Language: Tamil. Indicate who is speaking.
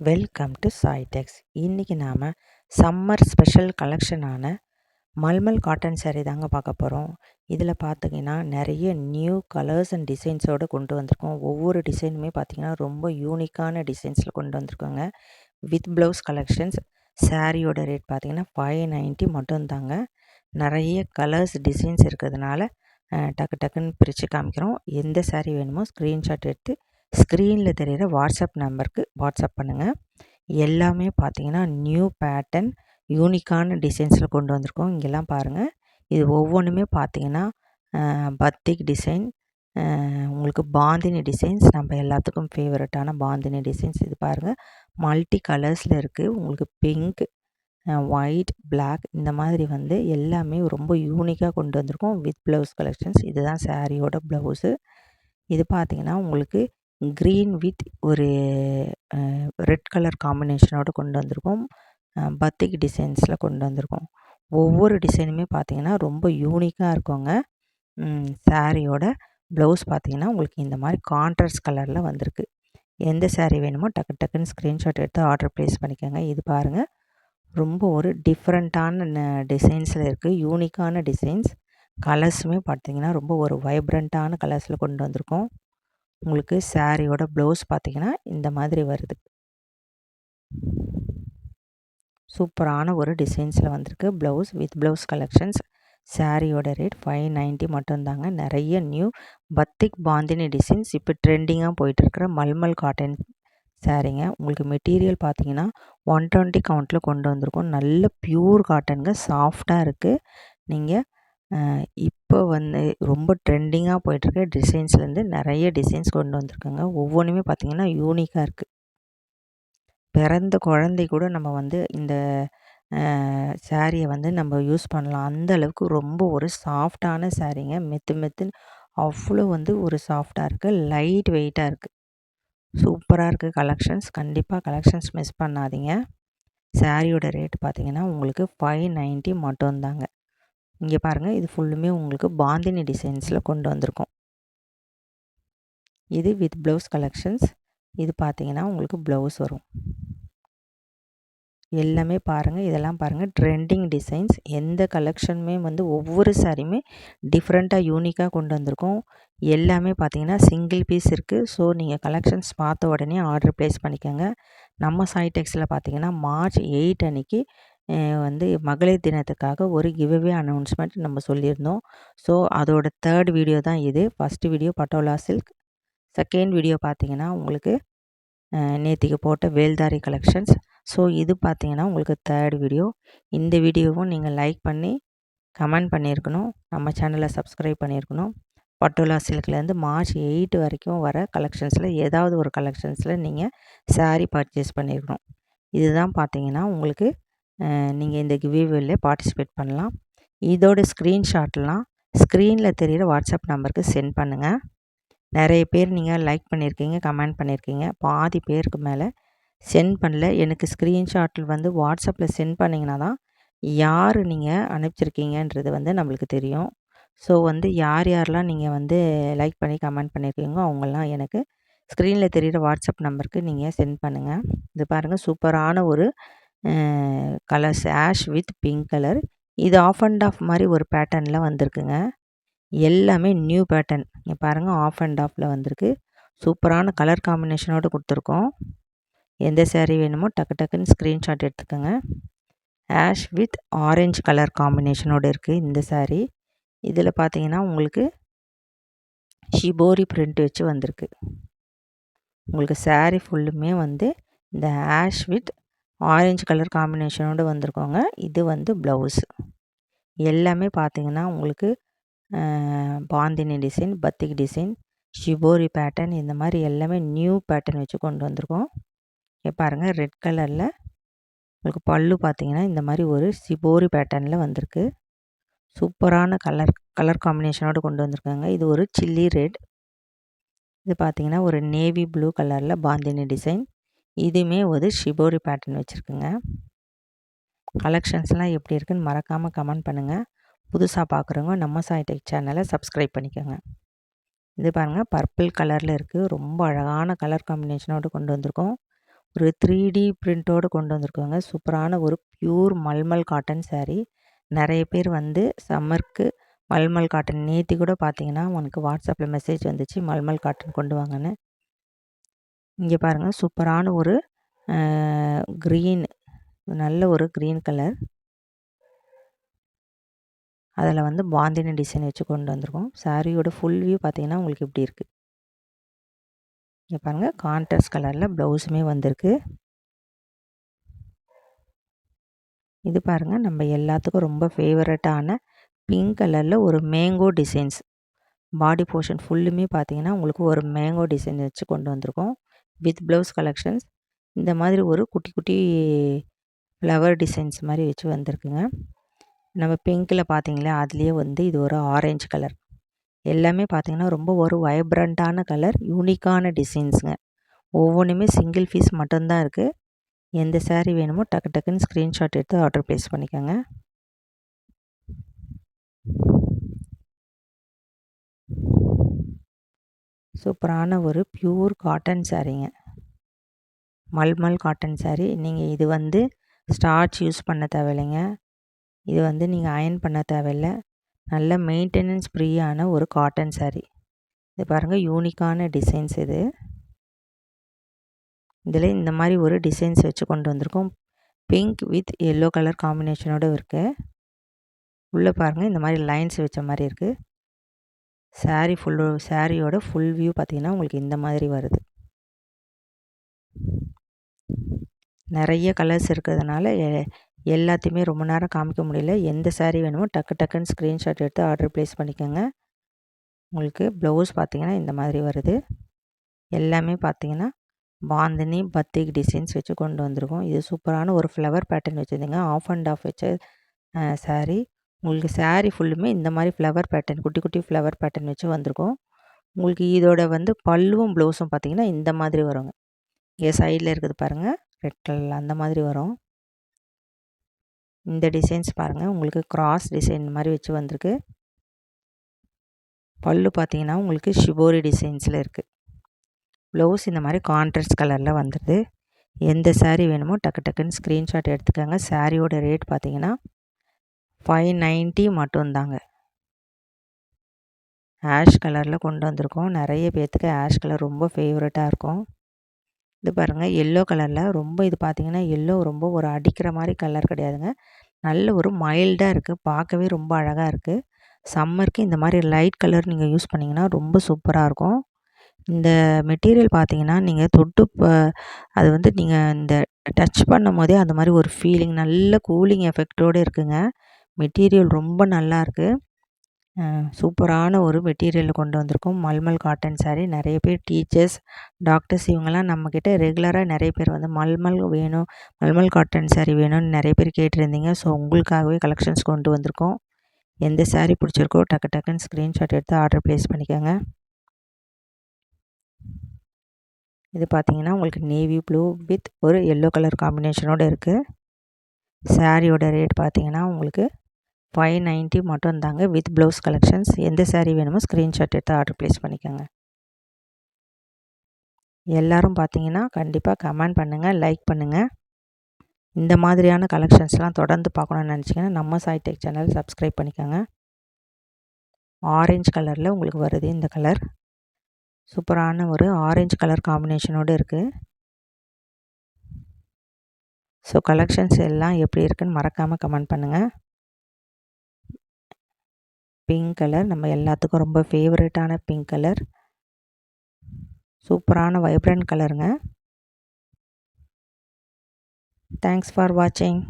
Speaker 1: வெல்கம் டு சாய்டெக்ஸ் இன்றைக்கி நாம் சம்மர் ஸ்பெஷல் கலெக்ஷனான மல்மல் காட்டன் சேரீ தாங்க பார்க்க போகிறோம் இதில் பார்த்தீங்கன்னா நிறைய நியூ கலர்ஸ் அண்ட் டிசைன்ஸோடு கொண்டு வந்திருக்கோம். ஒவ்வொரு டிசைனுமே பார்த்தீங்கன்னா ரொம்ப யூனிக்கான டிசைன்ஸில் கொண்டு வந்திருக்கோங்க. வித் ப்ளவுஸ் கலெக்ஷன்ஸ் சாரியோட ரேட் பார்த்தீங்கன்னா ஃபைவ் நைன்ட்டி மட்டும்தாங்க நிறைய கலர்ஸ் டிசைன்ஸ் இருக்கிறதுனால டக்கு டக்குன்னு பிரித்து காமிக்கிறோம். எந்த சாரீ வேணுமோ ஸ்க்ரீன்ஷாட் எடுத்து ஸ்க்ரீனில் தெரிகிற வாட்ஸ்அப் நம்பருக்கு வாட்ஸ்அப் பண்ணுங்கள் எல்லாமே பார்த்தீங்கன்னா நியூ பேட்டர்ன் யூனிக்கான டிசைன்ஸில் கொண்டு வந்திருக்கோம். இங்கெல்லாம் பாருங்கள் இது ஒவ்வொன்றுமே பார்த்தீங்கன்னா பத்திக் டிசைன் உங்களுக்கு பாந்தினி டிசைன்ஸ் நம்ம எல்லாத்துக்கும் ஃபேவரட்டான பாந்தினி டிசைன்ஸ் இது பாருங்கள் மல்டி கலர்ஸில் இருக்குது உங்களுக்கு பிங்க் ஒயிட் பிளாக் இந்த மாதிரி வந்து எல்லாமே ரொம்ப யூனிக்காக கொண்டு வந்திருக்கோம். With blouse collections. இதுதான் சாரியோட ப்ளவுஸு. இது பார்த்தீங்கன்னா உங்களுக்கு க்ரீன் வித் ஒரு ரெட் கலர் காம்பினேஷனோடு கொண்டு வந்திருக்கோம். பத்திக் டிசைன்ஸில் கொண்டு வந்திருக்கோம். ஒவ்வொரு டிசைனுமே பார்த்திங்கன்னா ரொம்ப யூனிக்காக இருக்குங்க. சாரியோட ப்ளவுஸ் பார்த்தீங்கன்னா உங்களுக்கு இந்த மாதிரி கான்ட்ராஸ்ட் கலரில் வந்திருக்கு. எந்த சாரீ வேணுமோ டக்கு டக்குன்னு ஸ்க்ரீன்ஷாட் எடுத்து ஆர்டர் ப்ளேஸ் பண்ணிக்கோங்க. இது பாருங்கள் ரொம்ப ஒரு டிஃப்ரெண்ட்டான டிசைன்ஸில் இருக்குது யூனிக்கான டிசைன்ஸ் கலர்ஸுமே பார்த்தீங்கன்னா ரொம்ப ஒரு வைப்ரண்ட்டான கலர்ஸில் கொண்டு வந்திருக்கோம். உங்களுக்கு சாரியோட ப்ளவுஸ் பார்த்தீங்கன்னா இந்த மாதிரி வருது. சூப்பரான ஒரு டிசைன்ஸில் வந்திருக்கு. ப்ளவுஸ் வித் ப்ளவுஸ் கலெக்ஷன்ஸ் சாரியோட ரேட் ஃபைவ் நைன்ட்டி மட்டும்தாங்க. நிறைய நியூ பத்திக் பாந்தினி டிசைன்ஸ் இப்போ ட்ரெண்டிங்காக போயிட்டுருக்கிற மல்மல் காட்டன் சாரீங்க உங்களுக்கு மெட்டீரியல் பார்த்தீங்கன்னா ஒன் டுவெண்ட்டி கவுண்ட்டில் கொண்டு வந்திருக்கோம். நல்ல ப்யூர் காட்டனுங்க சாஃப்டாக இருக்குது நீங்கள் இப்போ வந்து ரொம்ப ட்ரெண்டிங்காக போயிட்டுருக்க. டிசைன்ஸ்லேருந்து நிறைய டிசைன்ஸ் கொண்டு வந்திருக்காங்க. ஒவ்வொன்றுமே பார்த்திங்கன்னா யூனிக்காக இருக்குது பிறந்த குழந்தை கூட நம்ம வந்து இந்த சாரியை வந்து நம்ம யூஸ் பண்ணலாம். அந்த அளவுக்கு ரொம்ப ஒரு சாஃப்டான சாரீங்க மெத்து மெத்துன்னு அவ்வளோ வந்து ஒரு சாஃப்டாக இருக்குது லைட் வெயிட்டாக இருக்குது சூப்பராக இருக்குது கலெக்ஷன்ஸ் கண்டிப்பாக கலெக்ஷன்ஸ் மிஸ் பண்ணாதீங்க. சாரியோட ரேட் பார்த்திங்கன்னா உங்களுக்கு ஃபைவ் நைன்ட்டி மட்டும்தாங்க. இங்கே பாருங்கள் இது ஃபுல்லுமே உங்களுக்கு பாந்தினி டிசைன்ஸில் கொண்டு வந்திருக்கும். இது வித் ப்ளவுஸ் கலெக்ஷன்ஸ் இது பார்த்தீங்கன்னா உங்களுக்கு ப்ளவுஸ் வரும். எல்லாமே பாருங்கள் இதெல்லாம் பாருங்கள் ட்ரெண்டிங் டிசைன்ஸ் எந்த கலெக்ஷனுமே வந்து ஒவ்வொரு சாரியுமே டிஃப்ரெண்ட்டாக யூனிக்காக கொண்டு வந்திருக்கோம். எல்லாமே பார்த்தீங்கன்னா சிங்கிள் பீஸ் இருக்குது ஸோ நீங்கள் கலெக்ஷன்ஸ் பார்த்த உடனே ஆர்டர் ப்ளேஸ் பண்ணிக்கோங்க. நம்ம சாய்டெக்ஸில் பார்த்தீங்கன்னா மார்ச் எயிட் அன்னைக்கு வந்து மகளிர் தினத்துக்காக ஒரு கிவ்அவே அனௌன்ஸ்மெண்ட் நம்ம சொல்லியிருந்தோம். ஸோ அதோட தேர்ட் வீடியோ தான் இது. First video Patola silk second video பார்த்தீங்கன்னா உங்களுக்கு நேத்திக்கு போட்ட வேல்தாரி கலெக்ஷன்ஸ் ஸோ இது பார்த்தீங்கன்னா உங்களுக்கு தேர்ட் வீடியோ இந்த வீடியோவும் நீங்கள் லைக் பண்ணி கமெண்ட் பண்ணியிருக்கணும். நம்ம சேனலை சப்ஸ்கிரைப் பண்ணியிருக்கணும். பட்டோலா சில்க்லேருந்து மார்ச் எயிட் வரைக்கும் வர கலெக்ஷன்ஸில் ஏதாவது ஒரு கலெக்ஷன்ஸில் நீங்கள் சாரீ பர்ச்சேஸ் பண்ணியிருக்கணும். இதுதான் பார்த்தீங்கன்னா உங்களுக்கு நீங்கள் இந்த கிவ்வேவில் பார்ட்டிசிபேட் பண்ணலாம். இதோட ஸ்க்ரீன்ஷாட்லாம் ஸ்க்ரீனில் தெரிகிற வாட்ஸ்அப் நம்பருக்கு சென்ட் பண்ணுங்கள் நிறைய பேர் நீங்கள் லைக் பண்ணியிருக்கீங்க கமெண்ட் பண்ணியிருக்கீங்க பாதி பேருக்கு மேலே சென்ட் பண்ணல. எனக்கு ஸ்க்ரீன்ஷாட்டில் வந்து வாட்ஸ்அப்பில் சென்ட் பண்ணிங்கன்னா தான் யார் நீங்கள் அனுப்பிச்சிருக்கீங்கன்றது வந்து நம்மளுக்கு தெரியும். ஸோ வந்து யார் யாரெலாம் நீங்கள் வந்து லைக் பண்ணி கமெண்ட் பண்ணியிருக்கீங்களோ அவங்கெல்லாம் எனக்கு ஸ்க்ரீனில் தெரிகிற வாட்ஸ்அப் நம்பருக்கு நீங்கள் சென்ட் பண்ணுங்கள் இது பாருங்கள் சூப்பரான ஒரு colours ash with pink colour. இது ஆஃப் அண்ட் ஆஃப் மாதிரி ஒரு பேட்டர்னில் வந்திருக்குங்க. எல்லாமே நியூ பேட்டர்ன். இங்கே பாருங்கள் ஆஃப் அண்ட் ஆஃபில் வந்திருக்கு. சூப்பரான கலர் காம்பினேஷனோடு கொடுத்துருக்கோம். எந்த சேரீ வேணுமோ டக்கு டக்குன்னு ஸ்க்ரீன்ஷாட் எடுத்துக்கோங்க. ஆஷ் வித் ஆரஞ்சு கலர் காம்பினேஷனோடு இருக்குது இந்த சாரீ இதில் பார்த்தீங்கன்னா உங்களுக்கு ஷிபோரி பிரிண்ட் வச்சு வந்திருக்கு. உங்களுக்கு சாரீ ஃபுல்லுமே வந்து இந்த ஆஷ் வித் ஆரஞ்சு கலர் காம்பினேஷனோடு வந்திருக்கோங்க. இது வந்து ப்ளவுஸு எல்லாமே பார்த்தீங்கன்னா உங்களுக்கு bandhani design batik design shibori pattern இந்த மாதிரி எல்லாமே நியூ பேட்டர்ன் வச்சு கொண்டு வந்திருக்கோம். பாருங்கள் ரெட் கலரில் உங்களுக்கு பல்லு பார்த்தீங்கன்னா இந்த மாதிரி ஒரு சிபோரி பேட்டர்னில் வந்திருக்கு. சூப்பரான கலர் கலர் காம்பினேஷனோடு கொண்டு வந்திருக்காங்க. இது ஒரு சில்லி ரெட் இது பார்த்தீங்கன்னா ஒரு நேவி ப்ளூ கலரில் பாந்தினி டிசைன் இதுவுமே ஒரு ஷிபோரி பேட்டர்ன் வச்சுருக்குங்க. கலெக்ஷன்ஸ்லாம் எப்படி இருக்குன்னு மறக்காமல் கமெண்ட் பண்ணுங்கள் புதுசாக பார்க்குறவங்க நம்ம சாய்டெக் சேனலை சப்ஸ்கிரைப் பண்ணிக்கோங்க. இது பாருங்கள் பர்பிள் கலரில் இருக்குது ரொம்ப அழகான கலர் காம்பினேஷனோடு கொண்டு வந்திருக்கோம். ஒரு த்ரீ டி பிரிண்ட்டோடு கொண்டு வந்திருக்கோங்க. சூப்பரான ஒரு ப்யூர் மல்மல் காட்டன் சாரீ நிறைய பேர் வந்து சம்மருக்கு மல்மல் காட்டன் நேற்று கூட பார்த்தீங்கன்னா உனக்கு வாட்ஸ்அப்பில் மெசேஜ் வந்துச்சு மல்மல் காட்டன் கொண்டு வாங்கன்னு. இங்கே பாருங்கள் சூப்பரான ஒரு க்ரீன் நல்ல ஒரு க்ரீன் கலர் அதில் வந்து பாந்தினி டிசைன் வச்சு கொண்டு வந்திருக்கோம். சாரியோட ஃபுல் வியூ பார்த்திங்கன்னா உங்களுக்கு இப்படி இருக்குது இங்கே பாருங்கள் கான்ட்ராஸ்ட் கலரில் ப்ளவுஸுமே வந்திருக்கு. இது பாருங்கள் நம்ம எல்லாத்துக்கும் ரொம்ப ஃபேவரட்டான பிங்க் கலரில் ஒரு மேங்கோ டிசைன்ஸ் பாடி போர்ஷன் ஃபுல்லுமே பார்த்தீங்கன்னா உங்களுக்கு ஒரு மேங்கோ டிசைன் வச்சு கொண்டு வந்திருக்கோம். With blouse collections. இந்த மாதிரி ஒரு குட்டி குட்டி ஃப்ளவர் டிசைன்ஸ் மாதிரி வச்சு வந்திருக்குங்க. நம்ம பிங்க்கில் பார்த்தீங்களா அதுலேயே வந்து இது ஒரு ஆரஞ்சு கலர். எல்லாமே பார்த்திங்கன்னா ரொம்ப ஒரு வைப்ரண்ட்டான கலர் யூனிக்கான டிசைன்ஸுங்க. ஒவ்வொன்றுமே சிங்கிள் பீஸ் மட்டும்தான் இருக்குது எந்த சேரீ வேணுமோ டக்கு டக்குன்னு ஸ்க்ரீன்ஷாட் எடுத்து ஆர்டர் ப்ளேஸ் பண்ணிக்கோங்க. சூப்பரான ஒரு பியூர் காட்டன் சாரீங்க மல்மல் காட்டன் சாரீ நீங்கள் இது வந்து ஸ்டார்ச் யூஸ் பண்ண தேவையில்லைங்க. இது வந்து நீங்கள் அயன் பண்ண தேவையில்லை. நல்ல மெயின்டெனன்ஸ் ஃப்ரீயான ஒரு காட்டன் சாரீ இது பாருங்கள் யூனிக்கான டிசைன்ஸ் இது. இதில் இந்த மாதிரி ஒரு டிசைன்ஸ் வச்சு கொண்டு வந்திருக்கோம். பிங்க் வித் எல்லோ கலர் காம்பினேஷனோடு இருக்குது உள்ளே பாருங்கள் இந்த மாதிரி லைன்ஸ் வச்ச மாதிரி இருக்குது சாரீ ஃபுல்லு சாரியோட ஃபுல் வியூ பார்த்திங்கன்னா உங்களுக்கு இந்த மாதிரி வருது. நிறைய கலர்ஸ் இருக்கிறதுனால எல்லாத்தையுமே ரொம்ப நேரம் காமிக்க முடியல. எந்த சாரீ வேணுமோ டக்கு டக்குன்னு ஸ்க்ரீன்ஷாட் எடுத்து ஆர்டர் ப்ளேஸ் பண்ணிக்கோங்க. உங்களுக்கு ப்ளவுஸ் பார்த்திங்கன்னா இந்த மாதிரி வருது. எல்லாமே பார்த்திங்கன்னா பாந்தினி பத்திக் டிசைன்ஸ் வச்சு கொண்டு வந்திருக்கோம். இது சூப்பரான ஒரு ஃப்ளவர் பேட்டர்ன் வச்சுருந்தீங்க. ஆஃப் அண்ட் ஆஃப் வச்ச சாரீ உங்களுக்கு சாரீ ஃபுல்லுமே இந்த மாதிரி ஃப்ளவர் பேட்டர்ன் குட்டி குட்டி ஃப்ளவர் பேட்டர்ன் வச்சு வந்திருக்கோம். உங்களுக்கு இதோட வந்து பல்லுவும் ப்ளவுஸும் பார்த்திங்கன்னா இந்த மாதிரி வருங்க. இங்கே சைடில் இருக்குது பாருங்கள் ரெட் கலரில் அந்த மாதிரி வரும். இந்த டிசைன்ஸ் பாருங்கள் உங்களுக்கு கிராஸ் டிசைன் மாதிரி வச்சு வந்திருக்கு. பல்லு பார்த்தீங்கன்னா உங்களுக்கு ஷிபோரி டிசைன்ஸில் இருக்குது ப்ளவுஸ் இந்த மாதிரி கான்ட்ராஸ்ட் கலரில் வந்துடுது எந்த சாரீ வேணுமோ டக்கு டக்குன்னு ஸ்க்ரீன்ஷாட் எடுத்துக்கோங்க. சாரியோட ரேட் பார்த்தீங்கன்னா ஃபைவ் நைன்ட்டி மட்டும்தாங்க. ஆஷ் கலரில் கொண்டு வந்திருக்கோம். நிறைய பேர்த்துக்கு ஆஷ் கலர் ரொம்ப ஃபேவரட்டாக இருக்கும். இது பாருங்கள் எல்லோ கலரில் ரொம்ப இது பார்த்திங்கன்னா எல்லோ ரொம்ப ஒரு அடிக்கிற மாதிரி கலர் கிடையாதுங்க. நல்ல ஒரு மைல்டாக இருக்குது பார்க்கவே ரொம்ப அழகாக இருக்குது சம்மருக்கு இந்த மாதிரி லைட் கலர் நீங்கள் யூஸ் பண்ணிங்கன்னா ரொம்ப சூப்பராக இருக்கும். இந்த மெட்டீரியல் பார்த்தீங்கன்னா நீங்கள் தொட்டு அது வந்து நீங்கள் இந்த டச் பண்ணும் போதே அந்த மாதிரி ஒரு ஃபீலிங் நல்ல கூலிங் எஃபெக்டோடு இருக்குங்க. மெட்டீரியல் ரொம்ப நல்லா இருக்குது சூப்பரான ஒரு மெட்டீரியலில் கொண்டு வந்திருக்கோம். மல்மல் காட்டன் சாரீ நிறைய பேர் டீச்சர்ஸ் டாக்டர்ஸ் இவங்கெல்லாம் நம்மக்கிட்ட ரெகுலராக நிறைய பேர் வந்து மல்மல் வேணும் மல்மல் காட்டன் சாரீ வேணும்னு நிறைய பேர் கேட்டிருந்தீங்க. ஸோ உங்களுக்காகவே கலெக்ஷன்ஸ் கொண்டு வந்திருக்கோம். எந்த சாரீ பிடிச்சிருக்கோ டக்கு டக்குன்னு ஸ்க்ரீன்ஷாட் எடுத்து ஆர்டர் ப்ளேஸ் பண்ணிக்கோங்க. இது பார்த்தீங்கன்னா உங்களுக்கு நேவி ப்ளூ வித் ஒரு எல்லோ கலர் காம்பினேஷனோடு இருக்குது சாரியோட ரேட் பார்த்தீங்கன்னா உங்களுக்கு ஃபைவ் நைன்ட்டி மட்டும் தாங்க வித் ப்ளவுஸ் கலெக்ஷன்ஸ் எந்த சாரீ வேணுமோ ஸ்க்ரீன்ஷாட் எடுத்து ஆர்டர் ப்ளேஸ் பண்ணிக்கோங்க. எல்லோரும் பார்த்தீங்கன்னா கண்டிப்பாக கமெண்ட் பண்ணுங்கள் லைக் பண்ணுங்கள் இந்த மாதிரியான கலெக்ஷன்ஸ்லாம் தொடர்ந்து பார்க்கணுன்னு நினச்சிங்கன்னா நம்ம சாய் டெக் சேனல் சப்ஸ்கிரைப் பண்ணிக்கோங்க ஆரஞ்சு கலரில் உங்களுக்கு வருது இந்த கலர் சூப்பரான ஒரு ஆரஞ்சு கலர் காம்பினேஷனோடு இருக்குது ஸோ கலெக்ஷன்ஸ் எல்லாம் எப்படி இருக்குன்னு மறக்காமல் கமெண்ட் பண்ணுங்கள் பிங்க் கலர் நம்ம எல்லாத்துக்கும் ரொம்ப ஃபேவரட்டான பிங்க் கலர் சூப்பரான வைப்ரண்ட் கலருங்க தேங்க்ஸ் ஃபார் வாட்சிங்